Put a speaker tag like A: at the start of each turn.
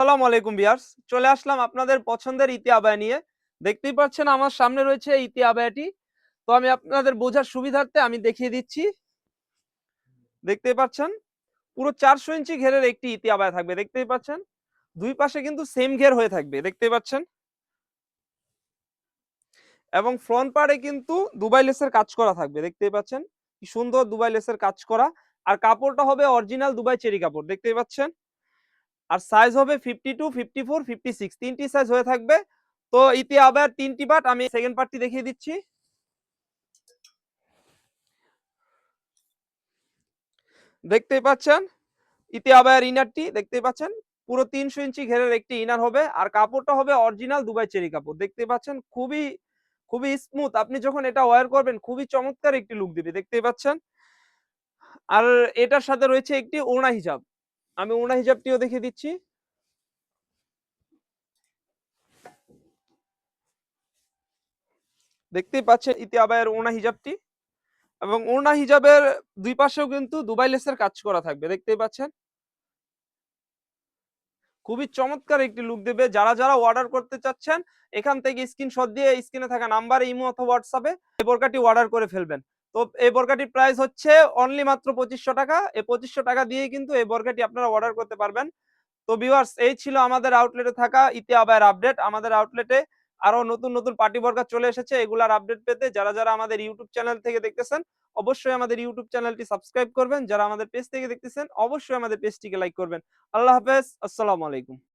A: আসসালামু আলাইকুম বিয়ার্স চলে আসলাম আপনাদের পছন্দের ইতি আবায়া নিয়ে। দেখতেই পাচ্ছেন আমার সামনে রয়েছে ইতি আবায়াটি। তো আমি আপনাদের বোঝার সুবিধার্থে আমি দেখিয়ে দিচ্ছি। দেখতেই পাচ্ছেন, পুরো চারশো ইঞ্চি ঘেরের একটি ইতি আবায়া থাকবে। দেখতেই পাচ্ছেন, দুই পাশে কিন্তু সেম ঘের হয়ে থাকবে। দেখতেই পাচ্ছেন। এবং ফ্রন্ট পার্টে কিন্তু দুবাই লেসের কাজ করা থাকবে। দেখতেই পাচ্ছেন, কি সুন্দর দুবাই লেসের কাজ করা। আর কাপড়টা হবে অরিজিনাল দুবাই চেরি কাপড়। দেখতেই পাচ্ছেন আর সাইজ হবে fifty two fifty four fifty six তিনটি সাইজ হয়ে থাকবে। তো ইতি আবার তিনটি পার্ট, আমি সেকেন্ড পার্টটি দেখিয়ে দিচ্ছি। দেখতেই পাচ্ছেন? ইতি আবার ইনারটি দেখতেই পাচ্ছেন? পুরো তিনশো ইঞ্চি ঘেরের একটি ইনার হবে, আর কাপড়টা হবে অরিজিনাল দুবাই চেরি কাপড়। দেখতে পাচ্ছেন? খুবই খুবই স্মুথ আপনি যখন এটা ওয়ার করবেন, খুবই চমৎকার একটি লুক দিবে। দেখতেই পাচ্ছেন? আর এটার সাথে রয়েছে একটি ওড়না হিজাব। আমি ওড়না হিজাবটিও দেখিয়ে দিচ্ছি। দেখতেই পাচ্ছেন ইতি আবায়ের ওড়না হিজাবটি এবং ওড়না হিজাবের দুই পাশেও কিন্তু দুবাই লেসের কাজ করা থাকবে, দেখতেই পাচ্ছেন। খুবই চমৎকার একটি লুক দেবে। যারা যারা অর্ডার করতে চাচ্ছেন, এখান থেকে স্ক্রিনশট দিয়ে স্ক্রিনে থাকা নাম্বারে ইমো অথবা হোয়াটসঅ্যাপে বোরকাটি অর্ডার করে ফেলবেন। তো এই বোরকাটির প্রাইস হচ্ছে অনলি মাত্র পঁচিশশো টাকা। এই পঁচিশশো টাকা দিয়ে কিন্তু এই বর্গাটি আপনারা অর্ডার করতে পারবেন। তো ভিউয়ার্স এই ছিল আমাদের আউটলেটে থাকা ইতি আবায়ের আপডেট আমাদের আউটলেটে আরও নতুন নতুন পার্টি বর্গা চলে এসেছে। এগুলার আপডেট পেতে যারা যারা আমাদের ইউটিউব চ্যানেল থেকে দেখতেছেন, অবশ্যই আমাদের ইউটিউব চ্যানেলটি সাবস্ক্রাইব করবেন। যারা আমাদের পেজ থেকে দেখতেছেন, অবশ্যই আমাদের পেজটিকে লাইক করবেন। আল্লাহ হাফেজ। আসসালামু আলাইকুম।